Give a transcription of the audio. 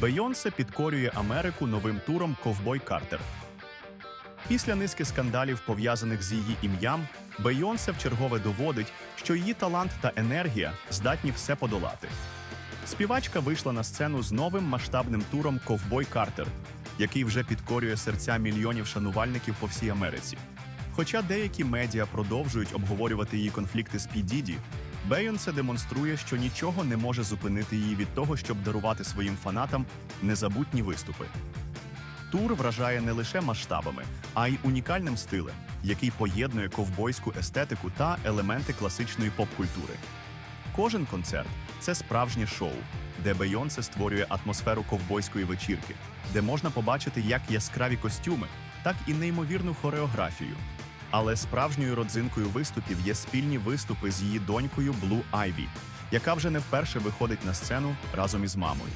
Бейонсе підкорює Америку новим туром Ковбой Картер. Після низки скандалів, пов'язаних з її ім'ям, Бейонсе вчергове доводить, що її талант та енергія здатні все подолати. Співачка вийшла на сцену з новим масштабним туром Ковбой Картер, який вже підкорює серця мільйонів шанувальників по всій Америці. Хоча деякі медіа продовжують обговорювати її конфлікти з Пі Діді, Бейонсе демонструє, що нічого не може зупинити її від того, щоб дарувати своїм фанатам незабутні виступи. Тур вражає не лише масштабами, а й унікальним стилем, який поєднує ковбойську естетику та елементи класичної поп-культури. Кожен концерт це справжнє шоу, де Бейонсе створює атмосферу ковбойської вечірки, де можна побачити як яскраві костюми, так і неймовірну хореографію. Але справжньою родзинкою виступів є спільні виступи з її донькою Блу Айві, яка вже не вперше виходить на сцену разом із мамою.